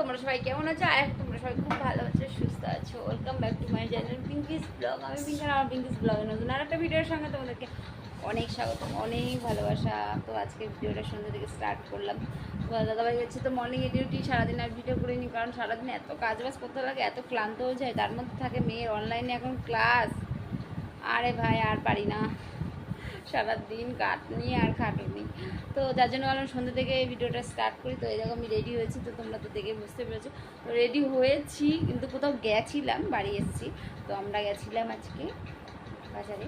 তোমরা সবাই কেমন আছো? আর তোমরা সবাই খুব ভালো আছো, সুস্থ আছো। Welcome back to my channel Pinki's vlog আমি পিঙ্ক আর আমার পিঙ্কিস ব্লগে নতুন আর একটা ভিডিওর সঙ্গে তোমাদেরকে অনেক স্বাগত অনেক ভালোবাসা। তো আজকে ভিডিওটা সন্ধ্যা থেকে স্টার্ট করলাম। তো দাদাভাই হচ্ছে তো মর্নিং এ ডিউটি সারাদিন আর ভিডিও করিনি কারণ সারাদিন এত কাজ বাজ করতে লাগে, এত ক্লান্ত হয়ে যায়। তার মধ্যে থাকে মেয়ের অনলাইনে এখন ক্লাস আরে ভাই, আর পারি না। সারাদিন কাটনি আর খাটনি। তো যার জন্য ভাবলাম সন্ধ্যা থেকে এই ভিডিওটা স্টার্ট করি। তো দেখো আমি রেডি হয়েছি, তো তোমরা তো দেখে বুঝতে পেরেছ। রেডি হয়েছি, কিন্তু কোথাও গেছিলাম, বাড়ি এসেছি। তো আমরা গেছিলাম আজকে বাজারে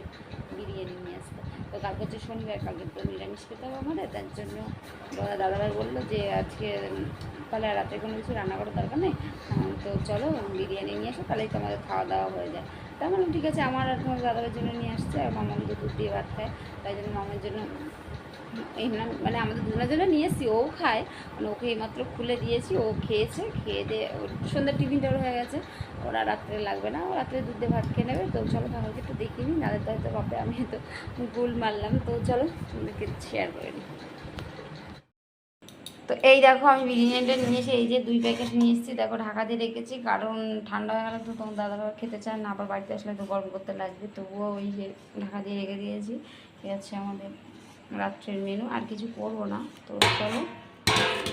বিরিয়ানি নিয়ে আসতে। তো কালকে হচ্ছে শনিবার, কালকে তো নিরামিষ খেতে হবে আমাদের, তার জন্য দাদা দাদাভাই বলল যে আজকে তাহলে রাতে কোনো কিছু রান্না করার দরকার নেই। তো চলো বিরিয়ানি নিয়ে আসো তাহলেই তোমাদের খাওয়া দাওয়া হয়ে যায়। তা বললাম ঠিক আছে, আমার আর তোমার দাদাভাইয়ের জন্য নিয়ে আসছে, আর মামা দুধ দিয়ে ভাত খায়, তাই জন্য মামার জন্য মানে আমাদের দুজনের জন্য নিয়ে ও খায় মানে ওকে এইমাত্র খুলে দিয়েছি, ও খেয়েছে, খেয়ে দিয়ে ওর সন্ধ্যার টিফিনটা হয়ে গেছে, ওরা রাত্রে লাগবে না, ও রাত্রে দুধ ভাত খেয়ে নেবে, তো চলো তাহলে একটু দেখি দেখিনি নাদের হয়তো বাপে আমি তো গোল মারলাম, তো চলো তোমাদেরকে শেয়ার করে নিই। তো এই দেখো আমি বিরিয়ানিটা নিয়ে এসে, এই যে দুই প্যাকেট নিয়ে এসেছি, দেখো ঢাকা দিয়ে রেখেছি, কারণ ঠান্ডা হয়ে গেলে তো তোমার দাদারা খেতে চান না, আবার বাড়িতে আসলে তো গরম করতে লাগবে, তবুও ওই যে ঢাকা দিয়ে রেখে দিয়েছি, এই হচ্ছে আমাদের রাত্রের মেনু আর কিছু করব না। তো চলো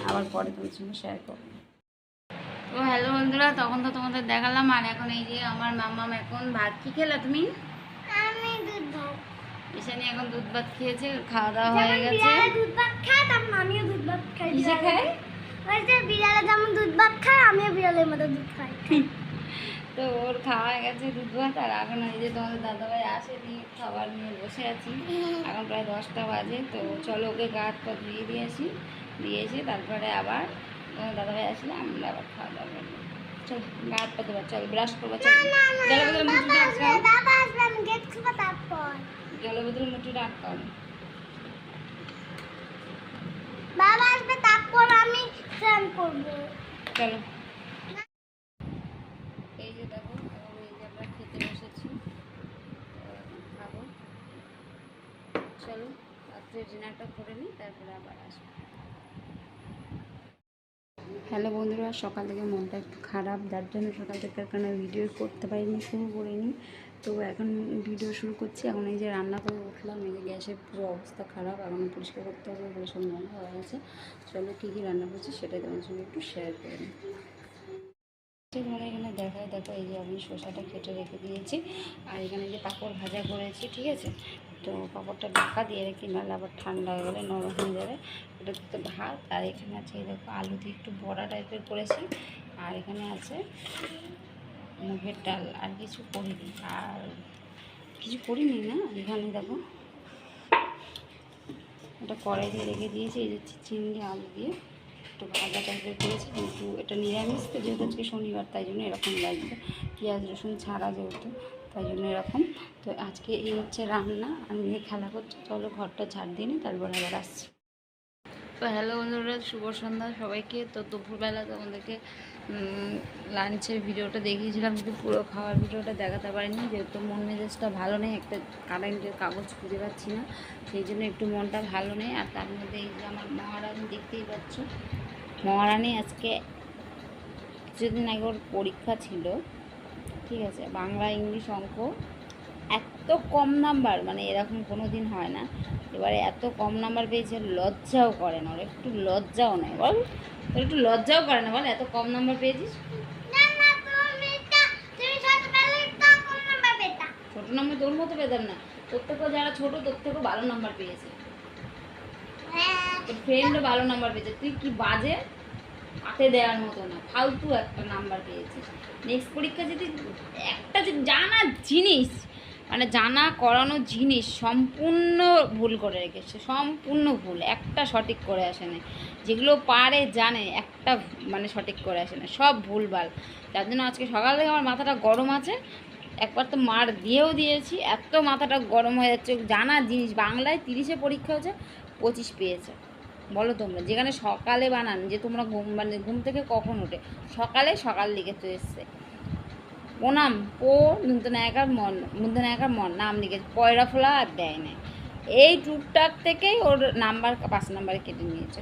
আবার পরে তোমার সঙ্গে শেয়ার করব। তো হ্যালো বন্ধুরা তখন তো তোমাদের দেখালাম আর এখন এই যে আমার মামাম এখন ভাত কি খেলা তুমি? আমি দুধ ভাত। ঈশানি এখন দুধ ভাত খেয়েছে খাওয়া দাওয়া হয়ে গেছে। দুধ ভাত খায় তেমন আমিও দুধ ভাত খাই। কিসে খায়? ওই যে বিড়ালে যেমন দুধ ভাত খায় আমিও বিড়ালের মতো দুধ খাই। তো ওর খাওয়া হয়ে গেছে দুধ ভাত আর এখন এই যে তোমাদের দাদাভাই আসে আসেনি খাবার নিয়ে বসে আছি। এখন প্রায় দশটা বাজে তো চলো ওকে গা হাত পা ধুয়ে দিয়ে আসি। দিয়ে এসে তারপরে আবার তোমার দাদাভাই আসলে আমরা আবার খাওয়া দাওয়া করব। চল পা চল ব্রাশ করব চল। আটকাও আমি আটকাও বাবা আসবে তারপর স্নান করব। চলো এই যে দেখো এখন এই যে আমরা খেতে বসেছি তো এখন খাব চলো, রাত্রে ডিনারটা করে নিই, তারপরে আবার আসব। হ্যালো বন্ধুরা, সকাল থেকে মনটা একটু খারাপ, যার জন্য সকাল থেকে কোনো ভিডিও করতে পারিনি, শুরু করিনি। তো এখন ভিডিও শুরু করছি, এখন এই যে রান্না করে উঠলাম, এই যে গ্যাসের পুরো অবস্থা খারাপ, এখন পরিষ্কার করতে হবে বলে সব মনে হয়ে গেছে। চলো কী কী রান্না করছি সেটাই তোমার সঙ্গে একটু শেয়ার করে নিই। তোমার এখানে দেখায়, দেখো এই যে আমি শসাটা কেটে রেখে দিয়েছি, আর এখানে যে পাঁপড় ভাজা করেছি, ঠিক আছে? তো পাঁপড়টা ঢাকা দিয়ে রেখে, নাহলে আবার ঠান্ডা হয়ে গেলে, নরম হয়ে যাবে। এটা তো ভাত, আর এখানে আছে দেখো আলু দিয়ে একটু বড়া টাইপের করেছি। আর এখানে আছে মুগের ডাল, আর কিছু করিনি। আর কিছু করিনি না, এখানে দেখো। এটা কড়াই দিয়ে রেখে দিয়েছি, এই যে চিংড়ি আলু দিয়ে। একটু ভাজা টাইপের করেছি, কিন্তু এটা নিরামিষ তো, যেহেতু আজকে শনিবার, তাই জন্য এরকম লাগবে। পেঁয়াজ, রসুন ছাড়া যেহেতু। তাই জন্য এরকম। তো আজকে এই হচ্ছে রান্না আমি খেলা করছি। চলো ঘরটা ছাড় দিয়ে নিই তারপরে আবার আসছি। তো হ্যালো বন্ধুরা, শুভ সন্ধ্যা সবাইকে। তো দুপুরবেলা তোমাদেরকে লাঞ্চের ভিডিওটা দেখিয়েছিলাম, কিন্তু পুরো খাওয়ার ভিডিওটা দেখাতে পারিনি। যেহেতু মন মেজাজটা ভালো নেই, একটা কারেন্টের কাগজ খুঁজে পাচ্ছি না, সেই জন্য একটু মনটা ভালো নেই। আর তার মধ্যে এই যে আমার মহারানী দেখতেই পাচ্ছ। মহারানী আজকে কিছুদিন আগে ওর পরীক্ষা ছিল। ঠিক আছে বাংলা ইংলিশ অঙ্ক এত কম নাম্বার মানে এরকম কোনো দিন হয় না। এবারে এত কম নাম্বার পেয়েছে লজ্জাও করে না ওর একটু লজ্জাও নেই। বল তোর একটু লজ্জাও করে না বল এত কম নাম্বার পেয়েছিস? ছোটো নাম্বার তোর মতো পেতাম না তোর থেকেও যারা ছোটো তোর থেকেও ভালো নাম্বার পেয়েছে। হ্যাঁ। তোর ফ্রেন্ডও ভালো নাম্বার পেয়েছে তুই কি বাজে? হাতে দেওয়ার মতো না, ফালতু একটা নাম্বার পেয়েছিস নেক্সট পরীক্ষা যদি একটা জানা জিনিস মানে জানা করানো জিনিস সম্পূর্ণ ভুল করে রেখেছে, সম্পূর্ণ ভুল, একটা সঠিক করে আসে না যেগুলো পারে, জানে, একটা মানে সঠিক করে আসে না সব ভুলভাল। যার জন্য আজকে সকাল থেকে আমার মাথাটা গরম আছে, একবার তো মার দিয়েও দিয়েছি, এত মাথাটা গরম হয়ে যাচ্ছে, জানা জিনিস, বাংলায় তিরিশে পরীক্ষা হচ্ছে পঁচিশ পেয়েছে। বলো তোমরা, যেখানে সকালে বানান, যে তোমরা ঘুম মানে ঘুম থেকে কখন ওঠে? সকালে সকাল লিখে তো এসছে। প্রণাম, পো নূতনায়কার মন নূতনায়কার মন, নাম লিখেছে, পয়রা ফোলা আর দেয় না এই টুকটাক থেকেই ওর নাম্বার, পাঁচ নাম্বারে কেটে নিয়েছে।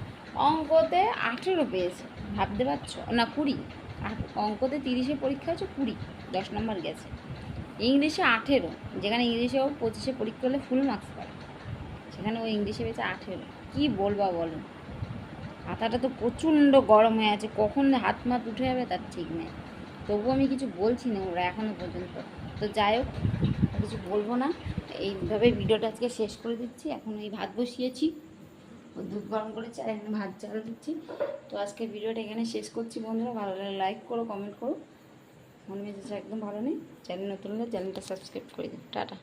অঙ্কতে আঠেরো পেয়েছে, ভাবতে পারছ? না, কুড়ি। অঙ্কতে তিরিশে পরীক্ষা হচ্ছে কুড়ি, দশ নম্বর গেছে। ইংলিশে আঠেরো, যেখানে ইংলিশে ও পঁচিশে পরীক্ষা হলে ফুল মার্কস পাবে। সেখানে ও ইংলিশে পেয়েছে আঠেরো। কী বলবা বলো? মাথাটা তো প্রচণ্ড গরম হয়ে আছে, কখন হাত মাত উঠে যাবে তার ঠিক নেই। তবুও আমি কিছু বলছি না ওরা এখনও পর্যন্ত। তো যাই হোক কিছু বলব না। এইভাবে ভিডিওটা আজকে শেষ করে দিচ্ছি। এখন এই ভাত বসিয়েছি। দুধ গরম করেছি আর এখানে ভাত চাল দিচ্ছি। তো আজকে ভিডিওটা এখানে শেষ করছি বন্ধুরা। ভালো লাগলে লাইক করো কমেন্ট করো। মনে মেজাজ একদম ভালো নেই। চ্যানেল নতুন হলে চ্যানেলটা সাবস্ক্রাইব করে দিন টাটা।